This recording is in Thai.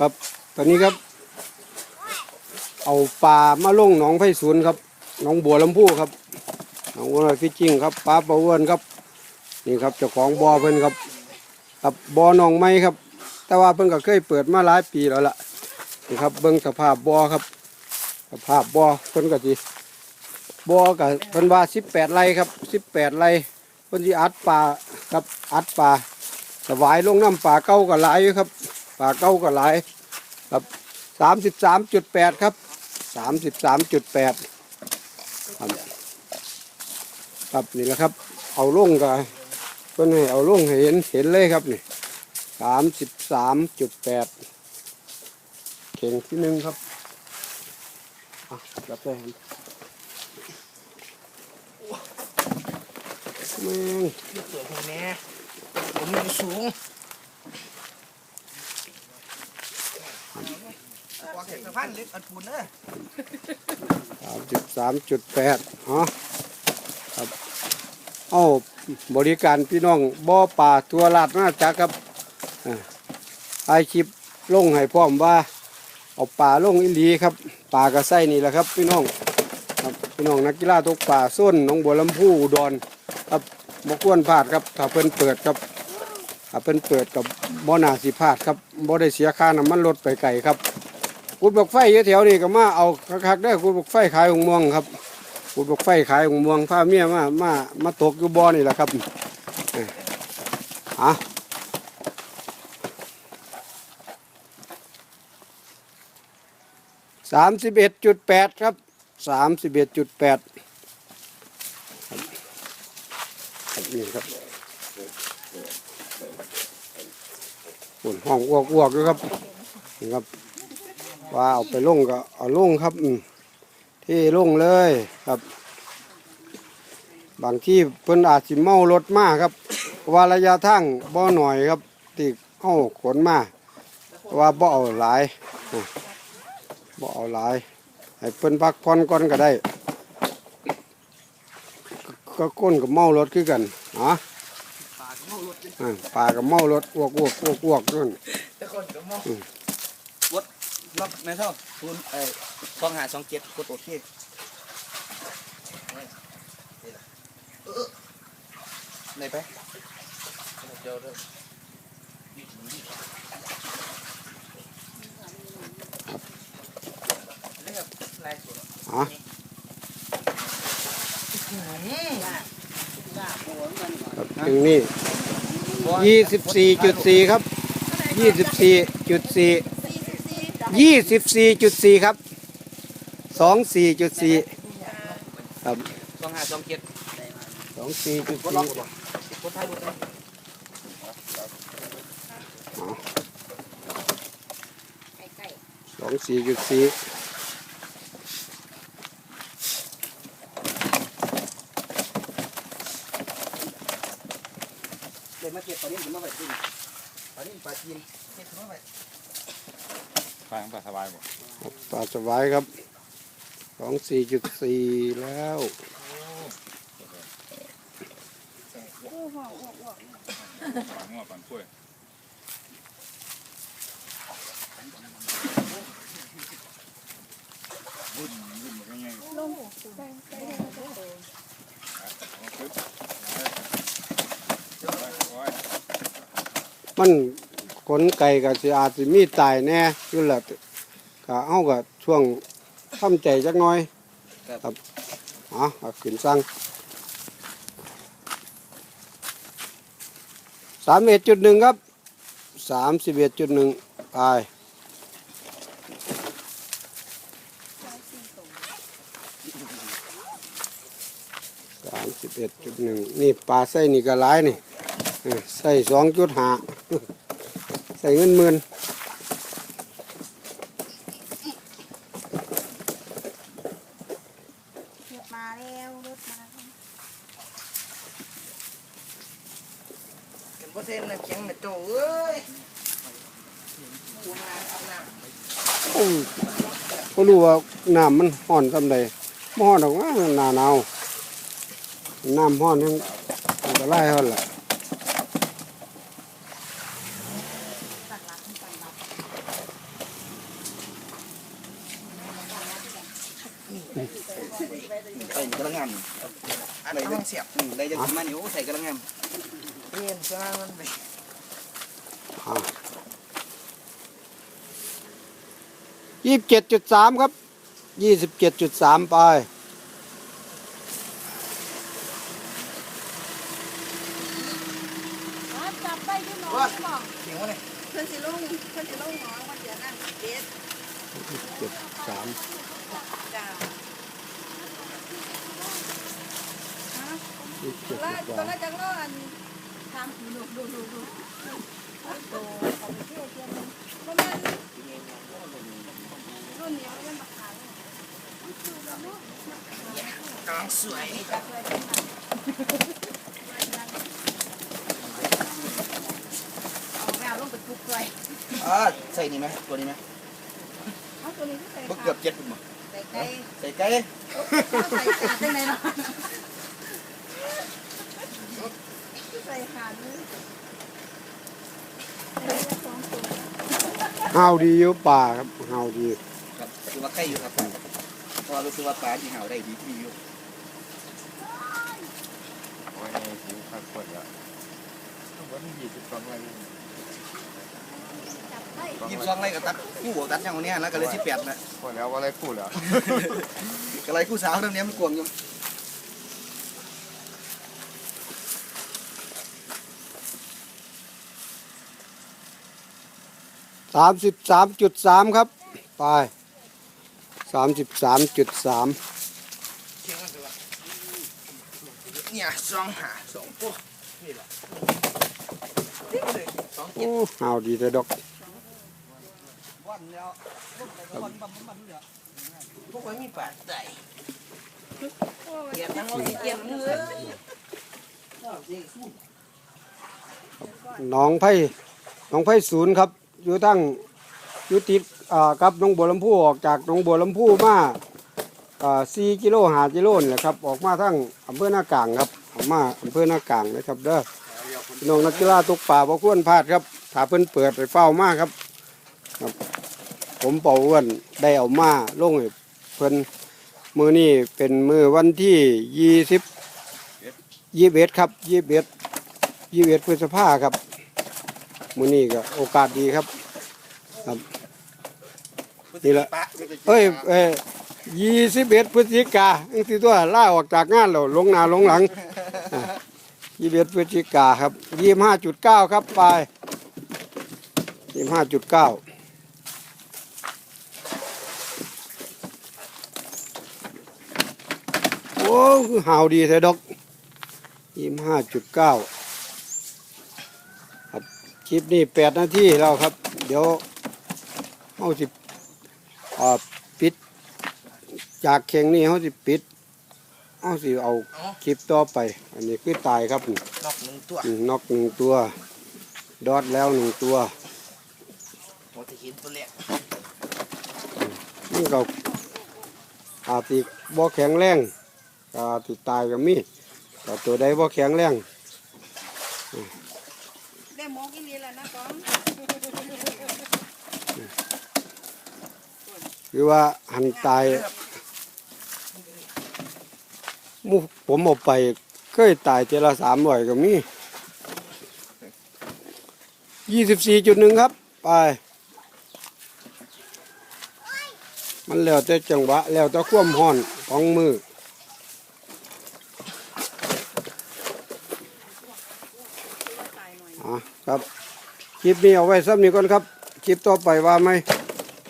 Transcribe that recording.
ครับ ตอนนี้ครับ เอาปลามาลงหนองไผ่สวนครับหนองบัวลำพูครับหนองบัวลำพูจริงครับปลาปลาอ้วนครับนี่ครับเจ้าของบ่อเพิ่นครับครับบ่อหนองไม้ครับ แต่ว่าเพิ่นก็เคยเปิดมาหลายปีแล้วล่ะนี่ครับเบิ่งสภาพบ่อครับ สภาพบ่อเพิ่นก็สิบ่อก็เพิ่นว่า18ไร่ครับ18ไร่เพิ่นสิอัดปลาครับอัดปลาสวายลงน้ำปลาเก่าก็หลายอยู่ครับ ป่าเก้าก็หลายครับสามสิบสามจุดแปดครับสามสิบสามจุดแปดครับนี่แหละครับ เอาลงกันเพื่อนให้เอาลงให้เห็นเห็นเลยครับนี่สามสิบสามจุดแปดเข่งที่หนึ่งครับอะรับได้ครับแม่งเปิดหัวแม่ผมสูง วางเห็นสะพานลึกอัดปูนเนอะสามจุดสามจุดแปดอ๋อครับเอาบริการพี่น้องบ่อป่าตัวลาดน่าจักครับอ่าถ่ายคลิปลงให้พร้อมว่า เอาป่าลงอีหลีครับป่ากระไส้นี่แหละครับ พี่น้องครับพี่น้องนักกีฬาตกป่าส้นหน้องบัวลำพูอุดรครับบ่ควรพลาดครับถ้าเพิ่นเปิดครับถ้าเพิ่นเปิดกับบ่อนาสิพลาดครับบ่ได้เสียค่าน้ำมันรถไปไกลครับ กุดบกไฟอยู่แถวนี้ก็มาเอาคักๆได้อกุดบกไฟขายหงม่วงครับกุดบกไฟขายหงม่วงพาเมียมามามาตกอยู่บ่อนี่แหละครับอ้ยอะสามสิบเอ็ดจุดแปดครับสามสิบเอ็ดจุดแปดนี่ครับฝุ่นห้องอ้วกๆด้วยครับนี่ครับ ว่าเอาไปลงก็เอาลงครับอืมที่ลงเลยครับ บางที่เพิ่นอาจสิเมารถมาครับว่าระยะทางบ่หน่อยครับที่เฮาขนมาว่าบ่เอาหลายอะบ่เอาหลาย ให้เพิ่นพักผ่อนก่อนก็ได้ ก็ก็ก้นกับเมารถคือกันอ๋อปากเมารถอ่าปลากับเมารถอ้วกอ้วกอ้วกอ้วกนั่น ล็อกในเท่าคูณเอ้สองหาสองเจ็ดกดโอเคไหนไปเดี๋ยวเดี๋ยวอ๋อถึงนี่ยี่สิบสี่จุดสี่ครับยี่สิบสี่จุดสี่ ยี่สิบสี่จุดสี่ครับสองสี่จุดสี่ครับสองหาสองเจ็ดสองสี่จุดกดสี่ล็อกบ่กดท้ายกดท้ายสองสี่จุดสี่เลยมาเก็บปลาเลี้ยงถึงมาไว้ที่ปลาเลี้ยงปลาจีนเก็บถึงมาไว้ ฟังปลาสบายบ่ปลาสวายครับสองสี่จุดสี่แล้วปลาหัวปลาถ้วยบุญบุญมันก็ยังลงโอ้ยมัน ขนไก่กับสิอาจสิมีตายแน่อยู่แหละก็เอากับช่วงทำใจจักหน่อยครับอ๋อเอาขึ้นสั่งสามเอ็ดจุดหนึ่งครับสามสิบเอ็ดจุดหนึ่งไปสามสิบเอ็ดจุดหนึ่งนี่ปลาไส้นี่ก็ร้ายนี่เออใส่สองจุดห้า ใส่เงินหมื่นรถมาแล้วรถมาแล้วเป็นเปอร์เซ็นต์นะแข็งนะโจ้เอ้ยกูมาเอาน้ำโอ้ยก็รู้ว่าน้ำมันห้อนสำใดบ่ห้อนออกมาหนาหนาวน้ำห้อนยังอันตรายเขาล่ะ สั่งรับสั่งรับ ใส่กระงำอะไรได้ เสียบได้จะกินมันอยู่ใส่กระงำเรียนซะมันไปยี่สิบเจ็ดจุดสามครับยี่สิบเจ็ดจุดสามไปจับได้ด้วยน้องบอกเสียงวะเนี่ยเพื่อนสิลุงเพื่อนสิลุงน้องว่าเดี๋ยวนั่นเด็ดเจ็ดสาม จ้า ยี่สิบเจ็ด แล้วจุดตอสานมแรกจังเลยอันทำหูดูดูดูดูโตเอาไปเที่ยวเที่ยวนึงประมาณรุ่นนี้เขายังมาขายกำลังสวยเอาแมวลงไปปลุกเลยอ่าใส่นี่ไหมตัวนี้ไหมเอาตัวนี้ก็ใส่เกือบเจ็ดปุ่มใส่ไก่ใส่ไก่ใส่ขาดได้ไหมเนาะใส่ขาดเลยสองตัวเฮาดีอยู่ป่าครับเฮาดีครับคือว่าไก่อยู่ครับเพราะรู้สึกว่าปลาที่เห่าได้ดีที่อยู่โอ้ยสิวขาดคนละวันยี่สิบสองวันจับได้ยิบซองไรก็ตัดคู่ตัดอย่างวันนี้แล้วก็เลยสิบแปดนะพอแล้วว่าอะไรพูดแล้วก็เลยคู่สาวเรื่องนี้มันกวงอยู่ สามสิบสามจุดสามครับ ไปสามสิบสามจุดสามเนี่ยซองหาสองตัวนี่แหละสองโอ้เฮาดีแต่ดอกวันแล้ววันบันบันเดี๋ยวพวกมันมีปลาใส่เกียบทั้งหมดเกียบเนื้อหน้องไผ่หน้องไผ่ศูนย์ครับ อยู่ตั้งอยู่ติดกับหน้องบัวลำพูออกจากหน้องบัวลำพูมาสี่กิโลหากิโลนี่แหละครับ ออกมาทั้งอำเภอหน้ากลางครับออกมาอำเภอหน้ากลางนะครับเด้อน้องนักกีฬาตกป่าบ่ควรพลาดครับถ้าเพิ่นเปิดไปเฝ้ามากครับครับ ผมเป่าอ้วนได้เอามาลงเพิ่นมือนี่เป็นมือวันที่ยี่สิบยี่สิบเอ็ดครับยี่สิบเอ็ดยี่สิบเอ็ดพฤษภาครับ มือนี่ก็โอกาสดีครับนี่แหละเอ้ยเอ้ยยี่สิบเอ็ดพฤศจิกาอันที่ตัวล่าออกจากงานแล้วลงหน้าลงหลังยี่สิบเอ็ดพฤศจิกาครับยี่ห้าจุดเก้าครับไปยี่ห้าจุดเก้าโอ้คือห่าวดีแท้ดอกยี่ห้าจุดเก้า ครับคลิปนี้แปดนาทีแล้วครับ เดี๋ยวเอาสิอ่าปิด จากเข่งนี้เขาสิปิดเขาสิเอาคลิปต่อไป อันนี้คือตายครับนี่นอกหนึ่งตัวอืมนอกหนึ่งตัว ดอดแล้วหนึ่งตัวหมดที่เห็นตัวแรกนี่ก็อาจสิบ่แข็งแรงอาจสิตายก็มีแต่ตัวใดบ่แข็งแรง ได้หมอกินนี่แหละนะก้องหรือว่าหันตายมูผมเอาไปเคยตายเจละสามร้อยก็มียี่สิบสี่จุดหนึ่งครับ ไป มันแล้วแต่จังหวะ แล้วแต่ความห้อนของมืออะ ครับคลิปนี้เอาไว้ซ้ำนี้ก่อนครับ คลิปต่อไปว่าไหม